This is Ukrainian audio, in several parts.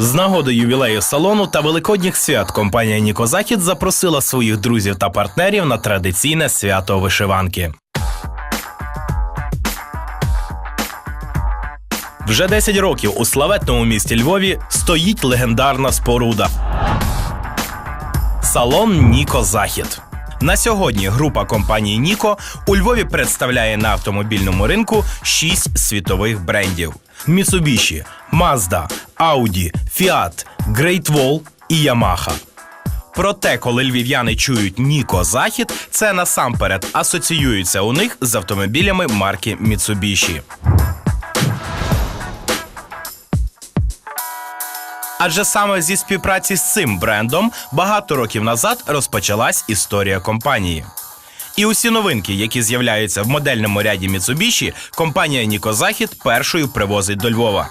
З нагоди ювілею салону та великодніх свят компанія Ніко Захід запросила своїх друзів та партнерів на традиційне свято вишиванки. Вже 10 років у славетному місті Львові стоїть легендарна споруда. Салон Ніко Захід. На сьогодні група компанії Ніко у Львові представляє на автомобільному ринку 6 світових брендів: Mitsubishi, Mazda, Audi, Fiat, Great Wall і Yamaha. Проте, коли львів'яни чують Ніко Захід, це насамперед асоціюється у них з автомобілями марки Mitsubishi. Адже саме зі співпраці з цим брендом багато років назад розпочалась історія компанії. І усі новинки, які з'являються в модельному ряді Mitsubishi, компанія Ніко Захід першою привозить до Львова.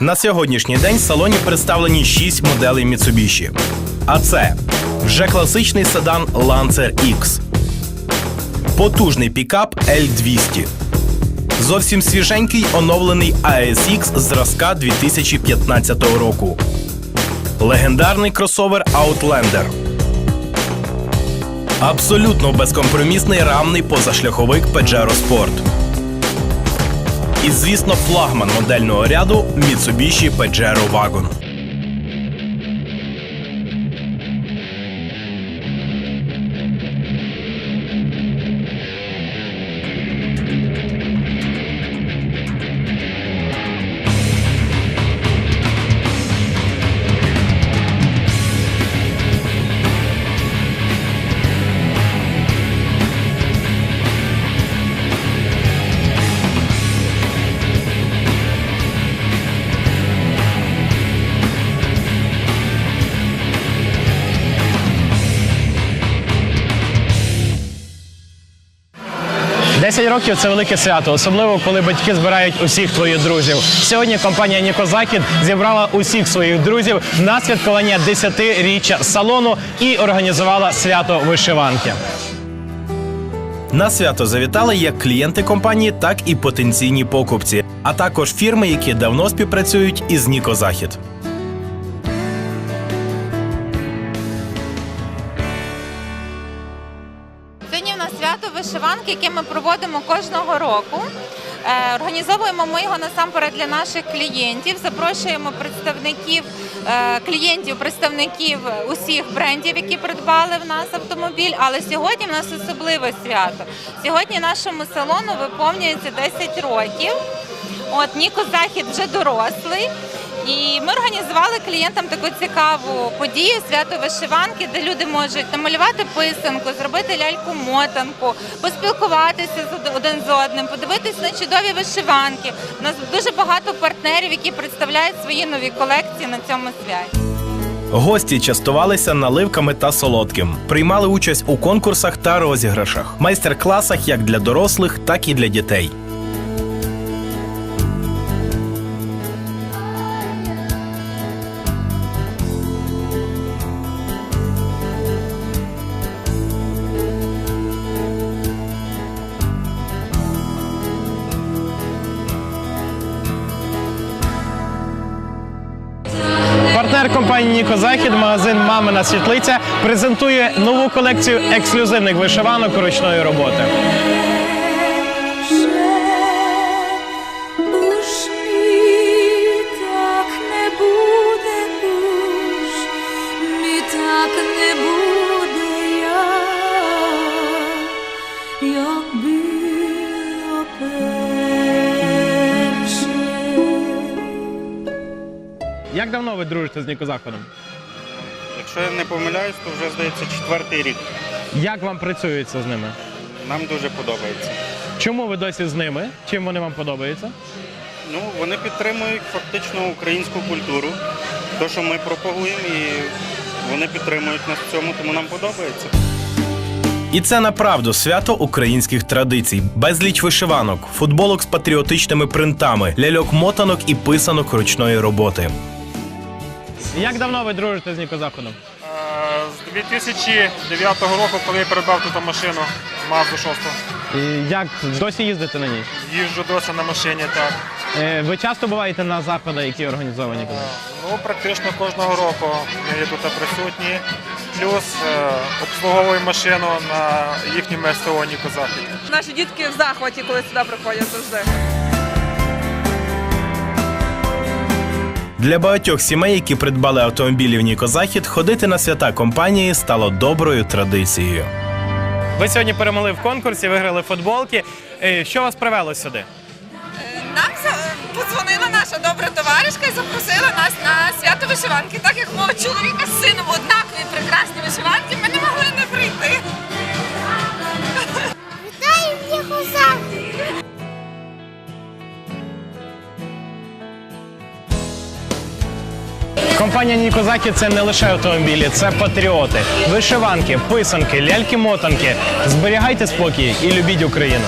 На сьогоднішній день в салоні представлені 6 моделей Mitsubishi. А це вже класичний седан Lancer X, потужний пікап L200, Зовсім свіженький оновлений ASX зразка 2015 року. Легендарний кросовер Outlander. Абсолютно безкомпромісний рамний позашляховик Pajero Sport. І, звісно, флагман модельного ряду Mitsubishi Pajero Wagon. Десять років це велике свято, особливо коли батьки збирають усіх твоїх друзів. Сьогодні компанія Ніко Захід зібрала усіх своїх друзів на святкування 10-річчя салону і організувала свято вишиванки. На свято завітали як клієнти компанії, так і потенційні покупці, а також фірми, які давно співпрацюють із Ніко свято вишиванки, яке ми проводимо кожного року. Е, Організовуємо ми його насамперед для наших клієнтів. Запрошуємо представників е, клієнтів, представників усіх брендів, які придбали в нас автомобіль. Але сьогодні в нас особливе свято. Сьогодні нашому салону виповнюється 10 років. От Ніко Захід вже дорослий. І ми організували клієнтам таку цікаву подію свято вишиванки, де люди можуть намалювати писанку, зробити ляльку-мотанку, поспілкуватися з один з одним, подивитись на чудові вишиванки. У нас дуже багато партнерів, які представляють свої нові колекції на цьому святі. Гості частувалися наливками та солодким, приймали участь у конкурсах та розіграшах, майстер-класах як для дорослих, так і для дітей. Партнер компанії Нікозахід, магазин Мамина світлиця презентує нову колекцію ексклюзивних вишиванок ручної роботи. Як давно ви дружите з Ніко Заходом? Якщо я не помиляюсь, то вже здається четвертий рік. Як вам працюється з ними? Нам дуже подобається. Чому ви досі з ними? Чим вони вам подобаються? Ну, вони підтримують фактично українську культуру, те, що ми пропагуємо, і вони підтримують нас в цьому, тому нам подобається. І це направду свято українських традицій, безліч вишиванок, футболок з патріотичними принтами, ляльок-мотанок і писанок ручної роботи. Як давно ви дружите з Ніко Заходом? З 2009 року, коли я придбав тут машину Mazda 6, І як досі їздите на ній? їжджу досі на машині, так. Е, Ви часто буваєте на заходах, які організовані? Ну, практично кожного року ми є тут присутні. Плюс е, обслуговуємо машину на їхньому СТО Ніко Захід. Наші дітки в захваті, коли сюди приходять завжди. Для багатьох сімей, які придбали автомобілі в Нікозахід, ходити на свята компанії стало доброю традицією. Ви сьогодні перемогли в конкурсі, виграли футболки. Е, Що вас привело сюди? Нам подзвонила наша добра товаришка і запросила нас на свято вишиванки. Так як мого чоловіка з сином однакові Компанія Нікозакі це не лише автомобілі, це патріоти, вишиванки, писанки, ляльки-мотанки. Зберігайте спокій і любіть Україну.